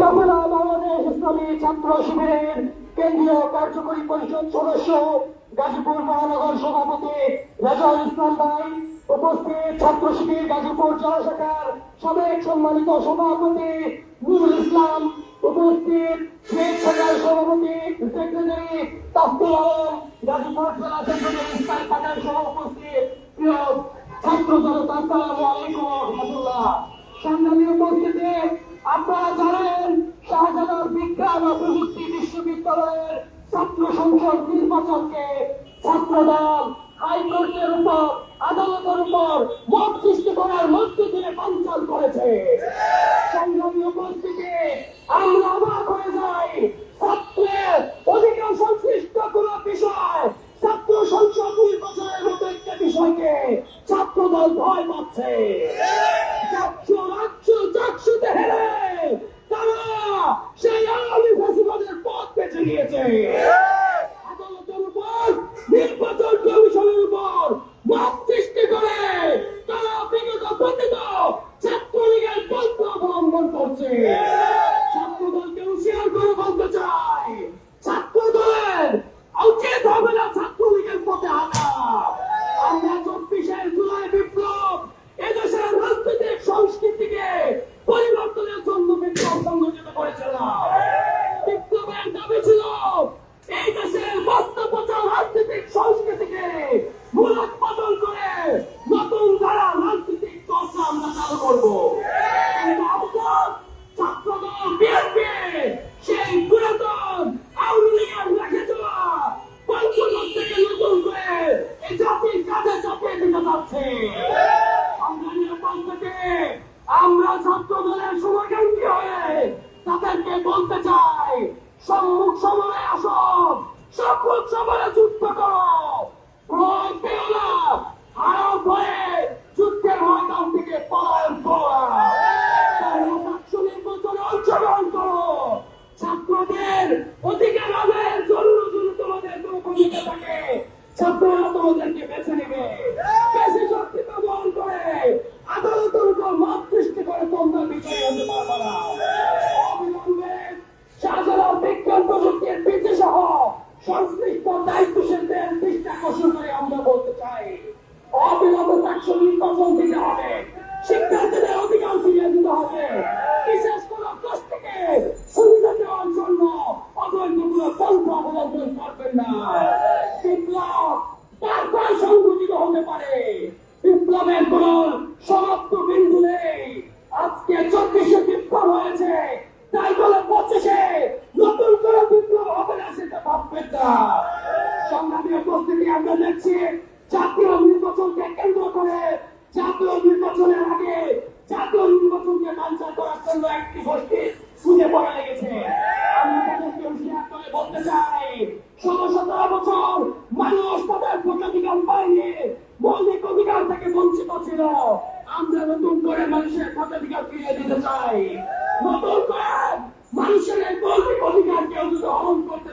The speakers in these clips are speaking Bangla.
কাফেলা বাংলাদেশ ইসলামী ছাত্র শিবিরের কেন্দ্রীয় কার্যকরী পরিষদ সদস্য, গাজীপুর মহানগর সভাপতি রেজাউল ইসলাম ভাই, উপস্থিত ছাত্র শিবির গাজীপুর জেলা শাখার সাবেক সম্মানিত সভাপতি নুরুল ইসলাম, উপস্থিত শাখার সভাপতি সেক্রেটারি তাফতুল আলম, গাজীপুর জেলা সেক্রেটারি ইসলাম শাখার সহ উপস্থিত ছাত্র জনতা, আসসালামু আলাইকুম রহমতুল্লাহ। সংগ্রামী উপস্থিতি আপনারা জানেন, শাহজালাল বিজ্ঞান ও প্রযুক্তি বিশ্ববিদ্যালয়ের ছাত্র সংসদ নির্বাচনকে ছাত্রদল হাইকোর্টের উপর, আদালতের উপর মত সৃষ্টি করার মধ্য দিয়ে বাঞ্চাল করেছে সংগ্রামী উপস্থিতি আমরা অবাক হয়ে যাই ছাত্রের অধিকার সংশ্লিষ্ট কোন বিষয় ছাত্র সংসদ নির্বাচনের মতো একটা বিষয়কে ছাত্রদল ভয় পাচ্ছে চারশো রাজ্য চারশোতে হেরে তারা সেই আওয়ামী ফেসিবাদের পথ বেছে নিয়েছে আদালতের উপর নির্বাচন কমিশনের উপর মত সৃষ্টি করে তারা বিগত পতিত ছাত্রলীগের পন্থ অবলম্বন করছে ছাত্রদলকে হুঁশিয়ার করে বলতে চাই ছাত্রদলের উচিত হবে না ছাত্রলীগের পথে হাঁটা আমরা চব্বিশের জুলাই বিপ্লব এদেশের রাজনৈতিক সংস্কৃতিকে পরিবর্তনের জন্য বিপ্লব সংগঠিত করেছিলাম বিপ্লবের দাবি ছিল এই দেশের বাস্তবতার রাজনৈতিক সংস্কৃতিকে মূলোৎপাদন করে নতুন ধারা রাজনৈতিক চর্চা আমরা চালু করব কিন্তু অবশ্য ছাত্রদল বিএনপি সেই পুরাতন আওয়ামী লীগের রেখে যাওয়া পঞ্চদশ থেকে নতুন করে এই জাতির কাঁধে চাপিয়ে দিতে যাচ্ছে সংগ্রামী আমরা ছাত্র দলের শুভাকাঙ্ক্ষী হয়ে তাদেরকে বলতে চাই, সম্মুখ সমরে আসো সম্মুখ সমরে যুদ্ধ করো। ছাত্রদের অধিকার আদায়ের জন্য যদি তোমাদের ছাত্ররা তোমাদেরকে বেছে নেবে বেশি শক্তি ব্যবহার করে আদালতের উপর মত সৃষ্টি করে তোমরা বিজয়ী হতে পারবে না অবিলম্বে শাহজালাল বিজ্ঞান প্রযুক্তির পিছিয়ে সহ সংশ্লিষ্ট দায়িত্বশীলদের দৃষ্টি আকর্ষণ করে আমরা বলতে চাই অবিলম্বে চারশো নির্বাচন দিতে হবে শিক্ষার্থীদের অধিকার ফিরিয়ে দিতে হবে বিশেষ কোন গোষ্ঠীকে সুবিধা দেওয়ার জন্য অবৈধ কোন পন্থা অবলম্বন করবেন না বিপ্লব তারপর সংঘটিত হতে পারে বিপ্লবের কোন সমাপ্ত বিন্দু নেই আজকে চব্বিশে বিপ্লব হয়েছে তাই বলে পঁচিশে নতুন করে বিপ্লব হবে না সেটা না সংগ্রামী উপস্থিতি আমরা দেখছি, জাতীয় নির্বাচনকে কেন্দ্র করে, জাতীয় নির্বাচনের আগে জাতীয় নির্বাচনকে বাঞ্চাল করার জন্য একটি গোষ্ঠী খুঁজে পড়া লেগেছে। আমি বলতে চাই, ষোলো সতেরো বছর মানুষ তাদের পায়নি, মৌলিক অধিকার থেকে বঞ্চিত ছিল। আমরা নতুন করে মানুষের ভোটাধিকার ফিরিয়ে দিতে চাই। নতুন মানুষের মৌলিক অধিকার কেউ যদি হরণ করতে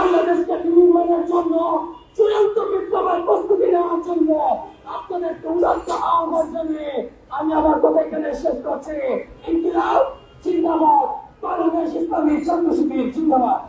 বাংলাদেশকে নির্মাণের জন্য চূড়ান্ত বিপ্লবের প্রস্তুতি নেওয়ার জন্য আপনাদের উদাত্ত আহ্বান জানিয়ে আমি আমার কথা এখানে শেষ করছি। ইনকিলাব, জিন্দাবাদ। বাংলাদেশ ইসলামী ছাত্র শিবির জিন্দাবাদ।